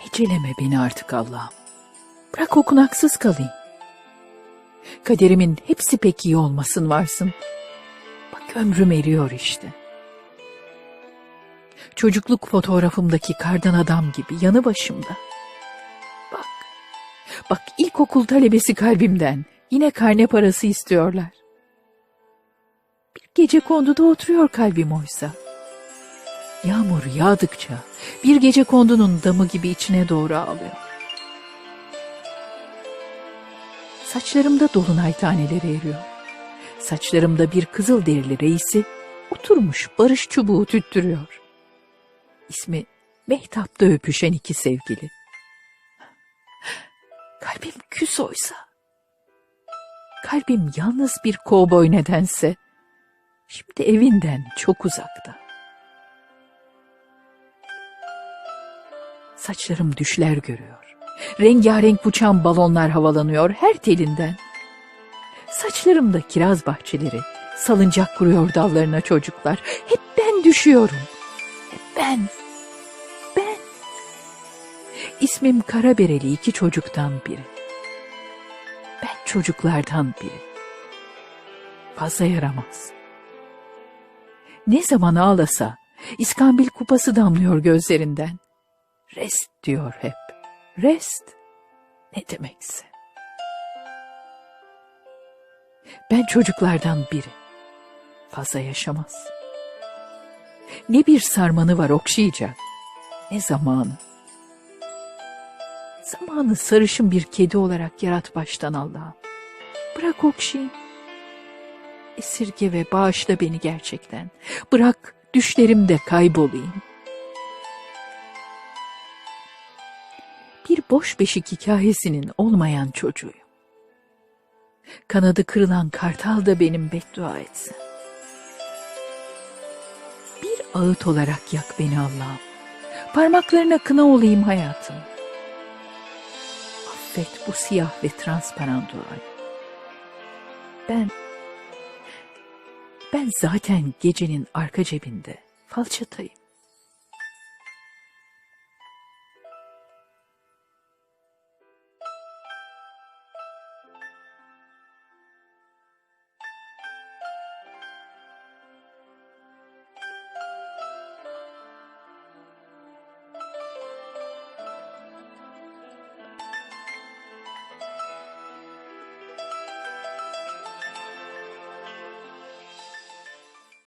Heceleme beni artık Allah'ım. Bırak okunaksız kalayım. Kaderimin hepsi pek iyi olmasın varsın. Bak ömrüm eriyor işte. Çocukluk fotoğrafımdaki kardan adam gibi yanı başımda. Bak, bak ilkokul talebesi kalbimden yine karne parası istiyorlar. Bir gece konduda oturuyor kalbim oysa. Yağmur yağdıkça bir gece kondunun damı gibi içine doğru ağlıyor. Saçlarımda dolunay taneleri eriyor. Saçlarımda bir kızıl derili reisi oturmuş barış çubuğu tüttürüyor. İsmi Mehtap'ta öpüşen iki sevgili. Kalbim küs oysa. Kalbim yalnız bir kovboy nedense. Şimdi evinden çok uzakta. Saçlarım düşler görüyor. Rengarenk uçan balonlar havalanıyor her telinden. Saçlarımda kiraz bahçeleri, salıncak kuruyor dallarına çocuklar. Hep ben düşüyorum. Hep ben. Ben. İsmim Karabereli iki çocuktan biri. Ben çocuklardan biri. Fazla yaramaz. Ne zaman ağlasa, İskambil kupası damlıyor gözlerinden. Rest diyor hep. Rest ne demekse. Ben çocuklardan biri. Fazla yaşamaz. Ne bir sarmanı var okşayacak, ne zamanı. Zamanı sarışın bir kedi olarak yarat baştan Allah'ım. Bırak okşayayım. Esirge ve bağışla beni gerçekten. Bırak düşlerimde kaybolayım. Bir boş beşik hikayesinin olmayan çocuğuyum. Kanadı kırılan kartal da benim beddua etsin. Bir ağıt olarak yak beni Allah'ım. Parmaklarına kına olayım hayatım. Affet bu siyah ve transparan duayı. Ben, ben zaten gecenin arka cebinde falçatayım.